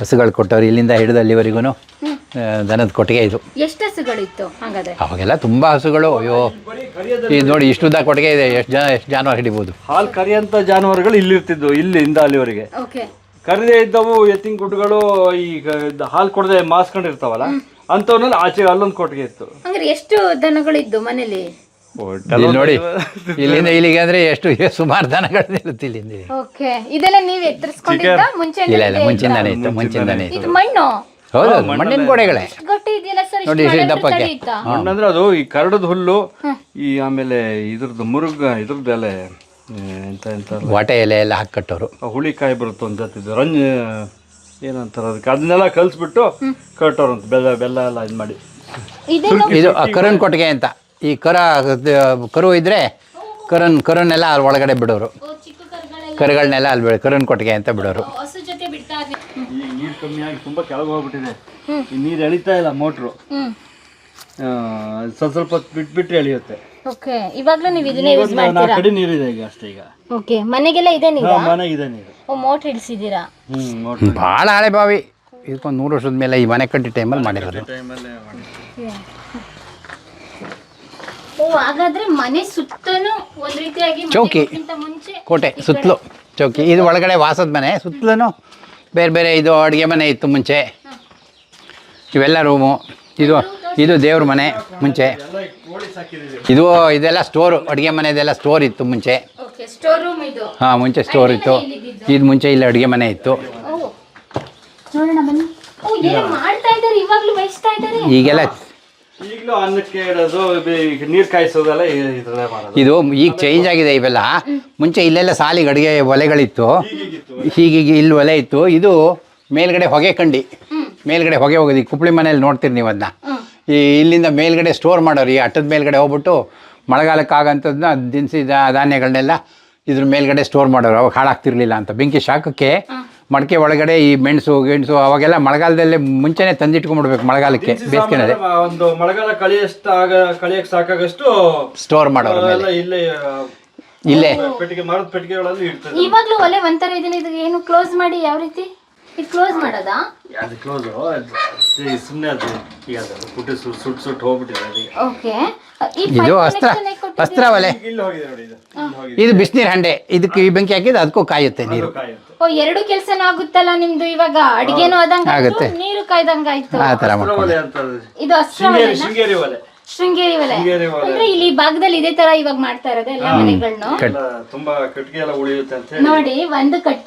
ಹಸುಗಳು ಕೊಟ್ಟವ್ರು ಇಲ್ಲಿಂದ ಹಿಡಿದು ಅಲ್ಲಿವರೆಗೂ ದನದ ಕೊಟ್ಟಿಗೆ ಇದು. ಎಷ್ಟು ಹಸುಗಳಿತ್ತು ಹಾಗಾದ್ರೆ? ಅವಾಗೆಲ್ಲ ತುಂಬ ಹಸುಗಳು ಅಯ್ಯೋ. ಇದು ನೋಡಿ ಇಷ್ಟು ಇಷ್ಟುದ್ದ ಕೊಟ್ಟಿಗೆ ಇದೆ ಎಷ್ಟು ಜನ ಎಷ್ಟು ಜಾನುವಾರು ಹಿಡಿಬೋದು. ಹಾಲು ಕರಿಯಂತ ಜಾನುವಾರುಗಳು ಇಲ್ಲಿರ್ತಿದ್ವು ಇಲ್ಲಿಂದ ಅಲ್ಲಿವರೆಗೆ. ಓಕೆ. ಕರಿದೇ ಇದ್ದವು ಎತ್ತಿನ ಗುಡ್ಡುಗಳು ಈಗ ಹಾಲು ಕೊಡದೆ ಮಾಸ್ಕೊಂಡಿರ್ತಾವಲ್ಲ ಅಂತವ್ರಲ್ಲಿ ಆಚೆ ಅಲ್ಲೊಂದು ಕೊಟ್ಟಿಗೆ ಇತ್ತು. ಅಂದ್ರೆ ಎಷ್ಟು ದನಗಳಿದ್ದು ಮನೇಲಿ? ಇಲ್ಲಿ ನೋಡಿ ಇಲ್ಲಿಂದ ಇಲ್ಲಿಗೆ ಅಂದ್ರೆ ಎಷ್ಟು ಸುಮಾರು ದನಗಳು ಇರುತ್ತೆ ಇಲ್ಲಿಂದ. ಓಕೆ ಇದೆಲ್ಲ ನೀವು ಎತ್ತರಿಸ್ಕೊಂಡಿದ್ದ? ಮುಂಚೆ ಇಲ್ಲ ಇಲ್ಲ ಮುಂಚಿಂದಾನೇ ಇತ್ತು ಮುಂಚಿಂದಾನೇ ಇತ್ತು. ಇದು ಮಣ್ಣು? ಹೌದು ಮಣ್ಣಿನ ಗೋಡೆಗಳೇ. ಗಟ್ಟಿ ಇದೆಯಲ್ಲ ಸರ್ ನೋಡಿ, ಇಷ್ಟು ದಪ್ಪಕ್ಕೆ. ಮಣ್ಣಂದ್ರೆ ಅದು ಈ ಕರಡದ ಹುಲ್ಲು ಈ ಆಮೇಲೆ ಇದ್ರದ್ದು ಮುರುಗ ಇದ್ರದ್ದು ಎಲೆ ಏ, ಎಂತ ಎಂತ ವಾಟೆ ಎಲೆ ಎಲ್ಲ ಹಾಕಿ ಕಟ್ಟೋರು ಹುಳಿಕಾಯಿ ಬರುತ್ತೆ ಅಂತ ಜೊತೆ ರಂಜ ಏನಂತಾರೆ ಅದಕ್ಕೆ ಅದನ್ನೆಲ್ಲ ಕಲಿಸ್ಬಿಟ್ಟು ಅಂತ ಬೆಲ್ಲ ಬೆಲ್ಲ ಎಲ್ಲ ಇದು ಮಾಡಿ ಇದು ಆ ಕರನ್ ಕೊಟ್ಟಿಗೆ ಅಂತ. ಈ ಕರ ಕರು ಇದ್ರೆ ಕರನ್ ಕರನ್ನೆಲ್ಲ ಅಲ್ಲಿ ಒಳಗಡೆ ಬಿಡೋರು. ಕರುಗಳನ್ನೆಲ್ಲ ಅಲ್ಲಿ ಬಿಡ ಕರನ್ ಕೊಟ್ಟಿಗೆ ಅಂತ ಬಿಡೋರು. ಹಸು ಜೊತೆ ಬಿಡ್ತಾ ಇದ್ವಿ ನೀರು ಕಮ್ಮಿ ಆಗಿ ತುಂಬ ಕೆಳಗೆ ಹೋಗ್ಬಿಟ್ಟಿದೆ. ಈ ನೀರು ಎಳಿತಾ ಇಲ್ಲ ಮೋಟ್ರು. ಹ್ಮ್. ಸ್ವಲ್ಪ ಸ್ವಲ್ಪ ಹೊತ್ತು ಬಿಟ್ಬಿಟ್ರೆ ಎಳಿಯುತ್ತೆ. ಓಕೆ ಇವಾಗ್ಲೂ ನೀವು ಇದನ್ನೇ ಯೂಸ್ ಒಂದು ನಾಲ್ಕು ಮಾಡ್ತೀರಾ? ಕಡೆ ನೀರಿದೆ ಈಗ ಅಷ್ಟೇ ಈಗ. ಓಕೆ ಮನೆಗೆಲ್ಲ ಇದೆ ನೀರು? ಓ ಮೋಟ್ರ್ ಇಳಿಸಿದ್ದೀರಾ? ಭಾಳ ಹಳೆ ಬಾವಿ. ಇದಕ್ಕೊಂದು ನೂರು ವರ್ಷದ ಮೇಲೆ ಈ ಮನೆ ಕಟ್ಟಿ ಟೈಮಲ್ಲಿ ಮಾಡಿರೋದು. ಓ ಹಾಗಾದ್ರೆ ಮನೆ ಸುತ್ತಲೂ ಒಂದ್ ರೀತಿಯಾಗಿ ಮನೆ ಚೌಕಿ. ಮುಂಚೆ ಕೋಟೆ ಸುತ್ತಲೂ ಚೌಕಿ. ಇದು ಒಳಗಡೆ ವಾಸದ ಮನೆ. ಸುತ್ತಲೂ ಬೇರೆ ಬೇರೆ ಇದು ಅಡುಗೆ ಮನೆ ಇತ್ತು ಮುಂಚೆ. ಇವೆಲ್ಲ ರೂಮು. ಇದು ಇದು ದೇವ್ರ ಮನೆ ಮುಂಚೆ. ಇದು ಇದೆಲ್ಲ ಸ್ಟೋರು ಅಡುಗೆ ಮನೆದೆಲ್ಲ ಸ್ಟೋರ್ ಇತ್ತು ಮುಂಚೆ. ಓಕೆ ಸ್ಟೋರ್ ರೂಮ್ ಇದು. ಹಾಂ ಮುಂಚೆ ಸ್ಟೋರ್ ಇತ್ತು. ಇದು ಮುಂಚೆ ಇಲ್ಲಿ ಅಡುಗೆ ಮನೆ ಇತ್ತು. ಓ. ನೋಡೋಣ ಬನ್ನಿ. ಓ ಏನೋ ಮಾಡ್ತಾ ಇದ್ದಾರೆ? ಇವಾಗ್ಲೂ ಬಯಸ್ತಾ ಇದ್ದಾರೆ? ಈಗೆಲ್ಲ ಈಗಲೂ ಅನ್ನಕ್ಕೆ ಇಡೋದು ಈಗ ನೀರು ಕಾಯಿಸೋದೆಲ್ಲ ಇದ್ರಲ್ಲೇ ಮಾಡೋದು. ಇದು ಈಗ ಚೇಂಜ್ ಆಗಿದೆ ಇವೆಲ್ಲ. ಮುಂಚೆ ಇಲ್ಲೆಲ್ಲ ಸಾಲಿಗೆ ಅಡುಗೆ ಒಲೆಗಳಿತ್ತು. ಹೀಗೀಗ ಇಲ್ಲಿ ಒಲೆ ಇತ್ತು. ಇದು ಮೇಲ್ಗಡೆ ಹೊಗೆ ಕಂಡಿ. ಮೇಲ್ಗಡೆ ಹೊಗೆ ಹೋಗೋದು. ಈ ಕುಪ್ಳಿ ಮನೇಲಿ ನೋಡ್ತೀರಿ ನೀವು ಅದನ್ನ ಈ ಇಲ್ಲಿಂದ ಮೇಲ್ಗಡೆ ಸ್ಟೋರ್ ಮಾಡೋರು ಈ ಅಟ್ಟದ ಮೇಲ್ಗಡೆ ಹೋಗ್ಬಿಟ್ಟು ಮಳೆಗಾಲಕ್ಕಾಗಂಥದ್ದನ್ನ ದಿನಸಿ ಧಾನ್ಯಗಳನ್ನೆಲ್ಲ ಇದ್ರ ಮೇಲ್ಗಡೆ ಸ್ಟೋರ್ ಮಾಡೋರು. ಅವಾಗ ಹಾಳಾಗ್ತಿರ್ಲಿಲ್ಲ ಅಂತ. ಬೆಂಕಿ ಶಾಖಕ್ಕೆ ಮಡಕೆ ಒಳಗಡೆ ಈ ಮೆಣಸು ಗೆಣಸು ಅವಾಗೆಲ್ಲ ಮಳೆಗಾಲದಲ್ಲೇ ಮುಂಚೆನೆ ತಂದಿಟ್ಕೊಂಡ್ಬಿಡ್ಬೇಕು ಮಳೆಗಾಲಕ್ಕೆ ಬೇಸಿಗೆನಲ್ಲಿ ಸಾಮಾನ್ಯ ಒಂದು ಮಳೆಗಾಲ ಕಳಿಯಷ್ಟಾಗ ಆಗ ಕಳಿಯಕ್ ಸಾಕಾಗಷ್ಟು ಸ್ಟೋರ್ ಮಾಡೋರು ಮೇಲೆ. ಇಲ್ಲೇ ಆ, ಇಲ್ಲೇ. ಪೆಟ್ಟಿಗೆ ಮರದ ಪೆಟ್ಟಿಗೆಗಳಲ್ಲಿ ಇರ್ತದೆ. ಇವಾಗ್ಲೂ ಒಲೆ ಒಂಥರ ಇದನ್ನ ಇದು ಏನು ಕ್ಲೋಸ್ ಮಾಡಿ ಯಾವ ರೀತಿ? ಇದು ಕ್ಲೋಸ್ ಮಾಡೋದಾ? ಅದು ಕ್ಲೋಸ್ ಸುಮ್ಮನೆ ಅದು ಈಗ ಅದು ಪುಟ್ಟಿ ಸುಟ್ ಸುಟ್ ಸುಟ್ಟು ಹೋಗ್ಬಿಟ್ಟಿದೆ ಅದೀಗ ಓಕೆ. ಇದು ಅಸ್ತ್ರ ಅಸ್ತ್ರ ಒಲೆ. ಇಲ್ಲಿ ಹೋಗಿದೆ ನೋಡಿ ಇದು ಇಲ್ಲಿ ಇದು ಬಿಸಿನೀರು ಹಂಡೆ. ಇದಕ್ಕೆ ಈ ಬೆಂಕಿ ಹಾಕಿದ್ರೆ ಅದಕ್ಕೂ ಕಾಯುತ್ತೆ ನೀರು. ಕಾಯುತ್ತೆ. ಓ ಎರಡು ಕೆಲ್ಸನೂ ಆಗುತ್ತಲ್ಲ ನಿಮ್ದು ಇವಾಗ? ಅಡಿಗೆನೂ ಆದಂಗೆ. ನೀರು ಕಾಯ್ದಂಗ ಆಯ್ತು ಆ ಥರ ಮಾಡ್ಕೊಂಡು. ಇದು ಅಷ್ಟೇ ಶೃಂಗೇರಿ ವಲಯ ಶೃಂಗೇರಿ ಒಲೆ. ಶೃಂಗೇರಿ ಒಲೆ. ಶೃಂಗೇರಿ ಒಲೆ. ಅಂದ್ರೆ ಇಲ್ಲಿ ಈ ಭಾಗದಲ್ಲಿ ಇದೇ ತರ ಇವಾಗ ಮಾಡ್ತಾ ಇರೋದು ಎಲ್ಲ ಮನೆಗಳನ್ನ ತುಂಬಾ ಕಟ್ಟಿಗೆ ಎಲ್ಲ ಉಳಿಯುತ್ತೆ ಅಂತ ಹೇಳಿ. ನೋಡಿ ಒಂದು ಕಟ್.